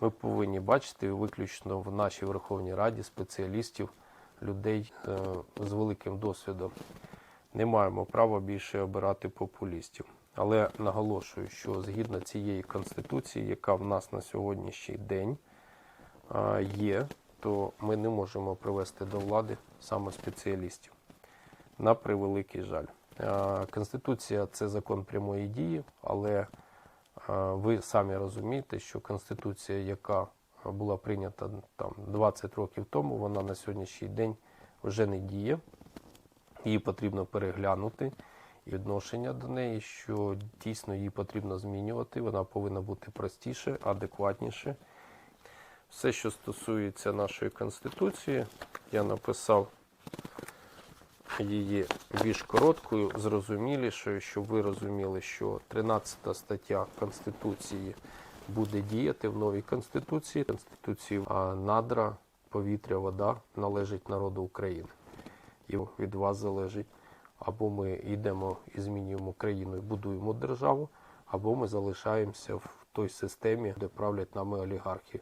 Ми повинні бачити виключно в нашій Верховній Раді спеціалістів, людей е, з великим досвідом. Не маємо права більше обирати популістів. Але наголошую, що згідно цієї конституції, яка в нас на сьогоднішній день є, то ми не можемо привести до влади саме спеціалістів. На превеликий жаль. Е, Конституція це закон прямої дії, але е, ви самі розумієте, що Конституція, яка була прийнята там 20 років тому, вона на сьогоднішній день вже не діє. Її потрібно переглянути і відношення до неї, що дійсно її потрібно змінювати. Вона повинна бути простіше, адекватніше. Все, що стосується нашої конституції, я написав її більш короткою, зрозумілішою, щоб ви розуміли, що 13 стаття Конституції буде діяти в новій Конституції. Конституції а надра, повітря, вода належить народу України. І від вас залежить, або ми йдемо і змінюємо країну і будуємо державу, або ми залишаємося в той системі, де правлять нами олігархи.